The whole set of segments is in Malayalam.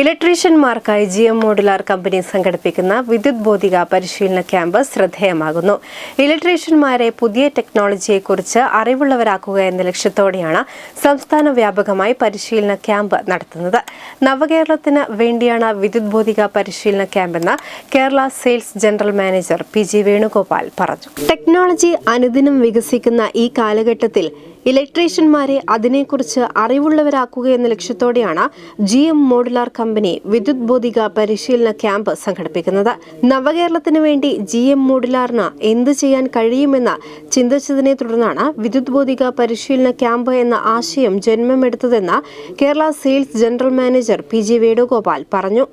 ഇലക്ട്രീഷ്യന്മാർക്കായി ജി എം മോഡുലാർ കമ്പനി സംഘടിപ്പിക്കുന്ന വിദ്യുത് ബോധിക പരിശീലന ക്യാമ്പ് ശ്രദ്ധേയമാകുന്നു. ഇലക്ട്രീഷ്യന്മാരെ പുതിയ ടെക്നോളജിയെക്കുറിച്ച് അറിവുള്ളവരാക്കുക എന്ന ലക്ഷ്യത്തോടെയാണ് സംസ്ഥാന വ്യാപകമായി പരിശീലന ക്യാമ്പ് നടത്തുന്നത്. നവകേരളത്തിന് വേണ്ടിയാണ് വിദ്യുത് ബോധിക പരിശീലന ക്യാമ്പെന്ന് Kerala sales general manager P G Venugopal പറഞ്ഞു. ടെക്നോളജി അനുദിനം വികസിക്കുന്ന ഈ കാലഘട്ടത്തിൽ ഇലക്ട്രീഷ്യന്മാരെ അതിനെക്കുറിച്ച് അറിവുള്ളവരാക്കുക എന്ന ലക്ഷ്യത്തോടെയാണ് ജി എം മോഡുലാർ കമ്പനി വിദ്യുത് ബോധിക പരിശീലന ക്യാമ്പ് സംഘടിപ്പിക്കുന്നത്. നവകേരളത്തിന് വേണ്ടി ജി എം മോഡുലാറിന് എന്ത് ചെയ്യാൻ കഴിയുമെന്ന് ചിന്തിച്ചതിനെ തുടർന്നാണ് വിദ്യുത് ബോധിക പരിശീലന ക്യാമ്പ് എന്ന ആശയം ജന്മമെടുത്തതെന്ന് Kerala sales general manager P G Venugopal പറഞ്ഞു.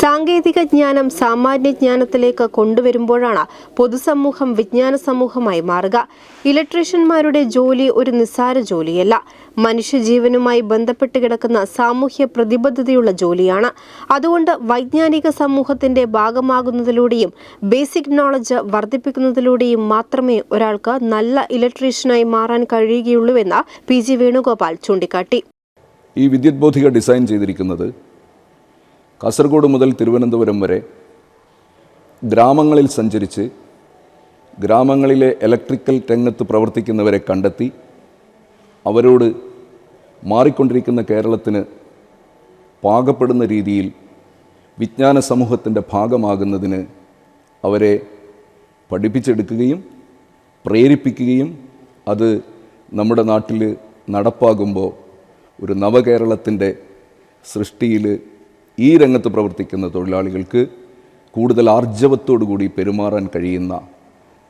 സാങ്കേതിക ജ്ഞാനം സാമാന്യ ജ്ഞാനത്തിലേക്ക് കൊണ്ടുവരുമ്പോഴാണ് പൊതുസമൂഹം വിജ്ഞാന സമൂഹമായി മാറുക. ഇലക്ട്രീഷ്യന്മാരുടെ ജോലി ഒരു നിസ്സാര ജോലിയല്ല. മനുഷ്യജീവനുമായി ബന്ധപ്പെട്ട് കിടക്കുന്ന സാമൂഹ്യ പ്രതിബദ്ധതയുള്ള ജോലിയാണ്. അതുകൊണ്ട് വൈജ്ഞാനിക സമൂഹത്തിന്റെ ഭാഗമാകുന്നതിലൂടെയും ബേസിക് നോളജ് വർദ്ധിപ്പിക്കുന്നതിലൂടെയും മാത്രമേ ഒരാൾക്ക് നല്ല ഇലക്ട്രീഷ്യനായി മാറാൻ കഴിയുകയുള്ളൂവെന്ന് പി. ജി. വേണുഗോപാൽ ചൂണ്ടിക്കാട്ടി. ഈ വിദ്യുത് ബോധിക ഡിസൈൻ ചെയ്തിരിക്കുന്നത് കാസർഗോഡ് മുതൽ തിരുവനന്തപുരം വരെ ഗ്രാമങ്ങളിൽ സഞ്ചരിച്ച് ഗ്രാമങ്ങളിലെ ഇലക്ട്രിക്കൽ രംഗത്ത് പ്രവർത്തിക്കുന്നവരെ കണ്ടെത്തി അവരോട് മാറിക്കൊണ്ടിരിക്കുന്ന കേരളത്തിന് പാകപ്പെടുന്ന രീതിയിൽ വിജ്ഞാന സമൂഹത്തിന്റെ ഭാഗമാകുന്നതിന് അവരെ പഠിപ്പിച്ചെടുക്കുകയും പ്രേരിപ്പിക്കുകയും അത് നമ്മുടെ നാട്ടിൽ നടപ്പാകുമ്പോൾ ഒരു നവകേരളത്തിന്റെ സൃഷ്ടിയിൽ ഈ രംഗത്ത് പ്രവർത്തിക്കുന്ന തൊഴിലാളികൾക്ക് കൂടുതൽ ആർജവത്തോടു കൂടി പെരുമാറാൻ കഴിയുന്ന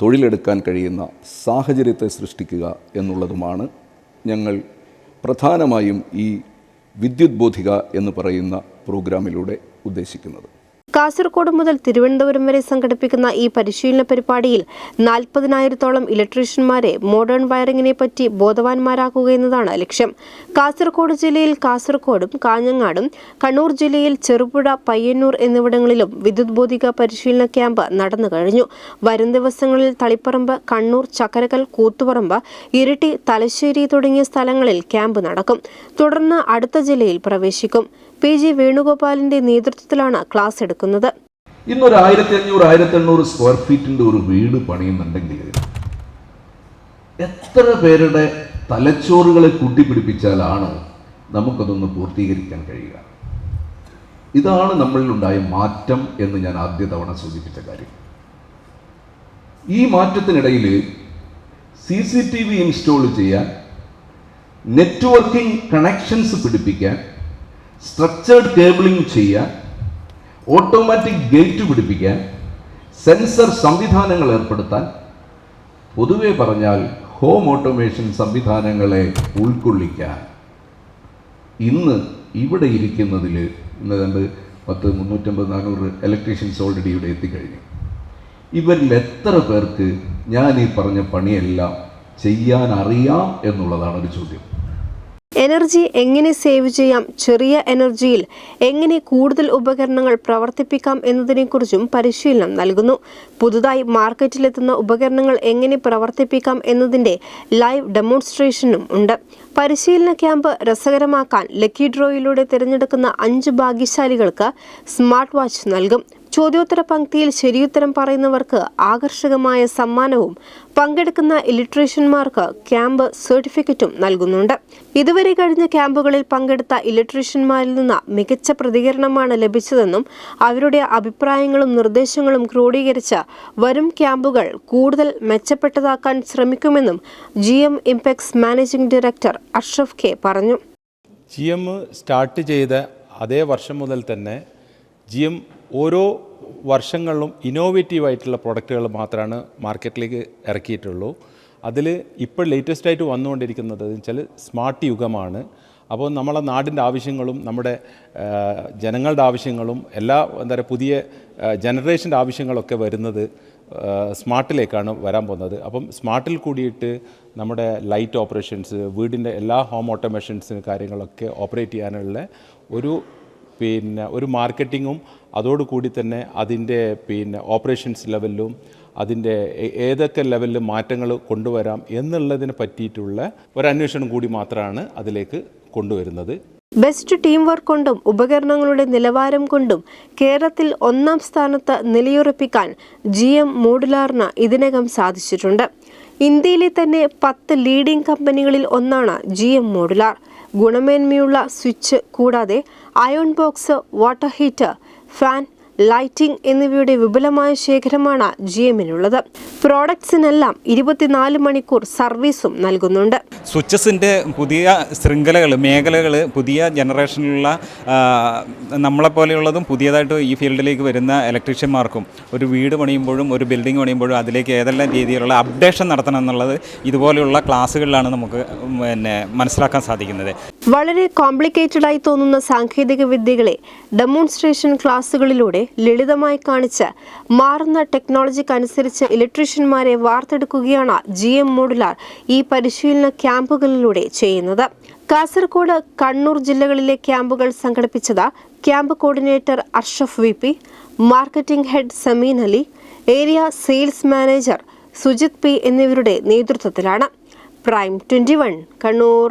തൊഴിലെടുക്കാൻ കഴിയുന്ന സാഹചര്യത്തെ സൃഷ്ടിക്കുക എന്നുള്ളതുമാണ് ഞങ്ങൾ പ്രധാനമായും ഈ വിദ്യുത് ബോധിക എന്ന് പറയുന്ന പ്രോഗ്രാമിലൂടെ ഉദ്ദേശിക്കുന്നത്. കാസർഗോഡ് മുതൽ തിരുവനന്തപുരം വരെ സംഘടിപ്പിക്കുന്ന ഈ പരിശീലന പരിപാടിയിൽ നാൽപ്പതിനായിരത്തോളം ഇലക്ട്രീഷ്യന്മാരെ മോഡേൺ വയറിങ്ങിനെ പറ്റി ബോധവാന്മാരാക്കുക എന്നതാണ് ലക്ഷ്യം. കാസർഗോഡ് ജില്ലയിൽ കാസർഗോഡും കാഞ്ഞങ്ങാടും കണ്ണൂർ ജില്ലയിൽ ചെറുപുഴ പയ്യന്നൂർ എന്നിവിടങ്ങളിലും വിദ്യുത് ബോധിക പരിശീലന ക്യാമ്പ് നടന്നു കഴിഞ്ഞു. വരും ദിവസങ്ങളിൽ തളിപ്പറമ്പ് കണ്ണൂർ ചക്കരകൽ കൂത്തുപറമ്പ് ഇരിട്ടി തലശ്ശേരി തുടങ്ങിയ സ്ഥലങ്ങളിൽ ക്യാമ്പ് നടക്കും. തുടർന്ന് അടുത്ത ജില്ലയിൽ പ്രവേശിക്കും. പി ജി വേണുഗോപാലിന്റെ നേതൃത്വത്തിലാണ് ക്ലാസ് എടുക്കുന്നത്. ഇന്നൊരു ആയിരത്തി അഞ്ഞൂറ് ആയിരത്തി എണ്ണൂറ് സ്ക്വയർ ഫീറ്റിന്റെ ഒരു വീട് പണിയുന്നുണ്ടെങ്കിൽ എത്ര പേരുടെ തലച്ചോറുകളെ കൂട്ടിപ്പിടിപ്പിച്ചാലാണ് നമുക്കതൊന്ന് പൂർത്തീകരിക്കാൻ കഴിയുക? ഇതാണ് നമ്മളിൽ നമ്മളിലുണ്ടായ മാറ്റം എന്ന് ഞാൻ ആദ്യ തവണ സൂചിപ്പിച്ച കാര്യം. ഈ മാറ്റത്തിനിടയിൽ C C T V install ചെയ്യാൻ നെറ്റ്വർക്കിംഗ് കണക്ഷൻസ് പിടിപ്പിക്കാൻ സ്ട്രക്ചേർഡ് കേബിളിംഗ് ചെയ്യാൻ ഓട്ടോമാറ്റിക് ഗേറ്റ് പിടിപ്പിക്കാൻ സെൻസർ സംവിധാനങ്ങൾ ഏർപ്പെടുത്താൻ പൊതുവെ പറഞ്ഞാൽ ഹോം ഓട്ടോമേഷൻ സംവിധാനങ്ങളെ ഉൾക്കൊള്ളിക്കാൻ. ഇന്ന് ഇവിടെ ഇരിക്കുന്നതിൽ ഇന്ന് രണ്ട് പത്ത് മുന്നൂറ്റമ്പത് നാനൂറ് ഇലക്ട്രീഷ്യൻസ് ഓൾറെഡി ഇവിടെ എത്തിക്കഴിഞ്ഞു. ഇവരിൽ എത്ര പേർക്ക് ഞാൻ ഈ പറഞ്ഞ പണിയെല്ലാം ചെയ്യാൻ അറിയാം എന്നുള്ളതാണ് ഒരു ചോദ്യം. എനർജി എങ്ങനെ സേവ് ചെയ്യാം? ചെറിയ എനർജിയിൽ എങ്ങനെ കൂടുതൽ ഉപകരണങ്ങൾ പ്രവർത്തിപ്പിക്കാം എന്നതിനെക്കുറിച്ചും പരിശീലനം നൽകുന്നു. പുതുതായി മാർക്കറ്റിലെത്തുന്ന ഉപകരണങ്ങൾ എങ്ങനെ പ്രവർത്തിപ്പിക്കാം എന്നതിന്റെ ലൈവ് ഡെമോൺസ്ട്രേഷനും ഉണ്ട്. പരിശീലന ക്യാമ്പ് രസകരമാക്കാൻ ലക്കി ഡ്രോയിലൂടെ തിരഞ്ഞെടുക്കുന്ന അഞ്ച് ഭാഗ്യശാലികൾക്ക് സ്മാർട്ട് വാച്ച് നൽകും. ചോദ്യോത്തര പങ്ക്തിയിൽ ശരിയുത്തരം പറയുന്നവർക്ക് ആകർഷകമായ സമ്മാനവും പങ്കെടുക്കുന്ന ഇലക്ട്രീഷ്യന്മാർക്ക് ക്യാമ്പ് സർട്ടിഫിക്കറ്റും നൽകുന്നുണ്ട്. ഇതുവരെ കഴിഞ്ഞ ക്യാമ്പുകളിൽ പങ്കെടുത്ത ഇലക്ട്രീഷ്യന്മാരിൽ നിന്ന് മികച്ച പ്രതികരണമാണ് ലഭിച്ചതെന്നും അവരുടെ അഭിപ്രായങ്ങളും നിർദ്ദേശങ്ങളും ക്രോഡീകരിച്ച് വരും ക്യാമ്പുകൾ കൂടുതൽ മെച്ചപ്പെട്ടതാക്കാൻ ശ്രമിക്കുമെന്നും G M impex managing director Ashraf K പറഞ്ഞു. ജി എം സ്റ്റാർട്ട് ചെയ്ത അതേ വർഷം മുതൽ തന്നെ ജി എം ഓരോ വർഷങ്ങളിലും ഇന്നോവേറ്റീവ് ആയിട്ടുള്ള പ്രൊഡക്റ്റുകൾ മാത്രമാണ് മാർക്കറ്റിലേക്ക് ഇറക്കിയിട്ടുള്ളൂ. അതിൽ ഇപ്പോൾ ലേറ്റസ്റ്റ് ആയിട്ട് വന്നുകൊണ്ടിരിക്കുന്നത് എന്ന് വെച്ചാൽ സ്മാർട്ട് യുഗമാണ്. അപ്പോൾ നമ്മളെ നാടിന്റെ ആവശ്യങ്ങളും നമ്മുടെ ജനങ്ങളുടെ ആവശ്യങ്ങളും എല്ലാ എന്താ പറയുക പുതിയ ജനറേഷന്റെ ആവശ്യങ്ങളൊക്കെ വരുന്നത് സ്മാർട്ടിലേക്കാണ് വരാൻ പോകുന്നത്. അപ്പം സ്മാർട്ടിൽ കൂടിയിട്ട് നമ്മുടെ ലൈറ്റ് ഓപ്പറേഷൻസ് വീടിന്റെ എല്ലാ ഹോം ഓട്ടോമേഷൻസിന് കാര്യങ്ങളൊക്കെ ഓപ്പറേറ്റ് ചെയ്യാനുള്ള ഒരു പിന്നെ ഒരു മാർക്കറ്റിങ്ങും അതോടുകൂടി തന്നെ അതിന്റെ പിന്നെ ഓപ്പറേഷൻസ് ലെവലിലും അതിന്റെ ഏതൊക്കെ ലെവലിൽ മാറ്റങ്ങൾ കൊണ്ടുവരാം എന്നുള്ളതിനെ പറ്റിയിട്ടുള്ള ഒരു അന്വേഷണം കൂടി മാത്രമാണ് അതിലേക്ക് കൊണ്ടുവരുന്നത്. ബെസ്റ്റ് ടീം വർക്ക് കൊണ്ടും ഉപകരണങ്ങളുടെ നിലവാരം കൊണ്ടും കേരളത്തിൽ ഒന്നാം സ്ഥാനത്ത് നിലയുറപ്പിക്കാൻ ജി എം മോഡുലാറിന് ഇതിനകം സാധിച്ചിട്ടുണ്ട്. ഇന്ത്യയിലെ തന്നെ പത്ത് ലീഡിംഗ് കമ്പനികളിൽ ഒന്നാണ് ജി എം മോഡുലാർ. ഗുണമേന്മയുള്ള സ്വിച്ച് കൂടാതെ iron box water heater fan lighting എന്നിവയുടെ വിപുലമായ ശേഖരമാണ് ജി എമ്മിനുള്ളത് പ്രോഡക്ട്സിനെല്ലാം ഇരുപത്തിനാല് മണിക്കൂർ സർവീസും നൽകുന്നുണ്ട്. സ്വിച്ചസിന്റെ പുതിയ ശൃംഖലകൾ മേഖലകൾ പുതിയ ജനറേഷനിലുള്ള നമ്മളെ പോലെയുള്ളതും പുതിയതായിട്ട് ഈ ഫീൽഡിലേക്ക് വരുന്ന ഇലക്ട്രീഷ്യന്മാർക്കും ഒരു വീട് പണിയുമ്പോഴും ഒരു ബിൽഡിംഗ് പണിയുമ്പോഴും അതിലേക്ക് ഏതെല്ലാം രീതിയിലുള്ള അപ്ഡേഷൻ നടത്തണം എന്നുള്ളത് ഇതുപോലെയുള്ള ക്ലാസ്സുകളിലാണ് നമുക്ക് പിന്നെ മനസ്സിലാക്കാൻ സാധിക്കുന്നത്. വളരെ കോംപ്ലിക്കേറ്റഡ് ആയി തോന്നുന്ന സാങ്കേതിക വിദ്യകളെ ഡെമോൺസ്ട്രേഷൻ ക്ലാസ്സുകളിലൂടെ ലളിതമായി കാണിച്ച് മാറുന്ന ടെക്നോളജിക്കനുസരിച്ച് ഇലക്ട്രീഷ്യന്മാരെ വാർത്തെടുക്കുകയാണ് ജി എം മോഡുലാർ ഈ പരിശീലന ക്യാമ്പുകളിലൂടെ ചെയ്യുന്നത്. കാസർഗോഡ് കണ്ണൂർ ജില്ലകളിലെ ക്യാമ്പുകൾ സംഘടിപ്പിച്ചത് camp coordinator Arshaf V P marketing head Sameen Ali area sales manager Sujith P എന്നിവരുടെ നേതൃത്വത്തിലാണ്. Prime twenty Kannur.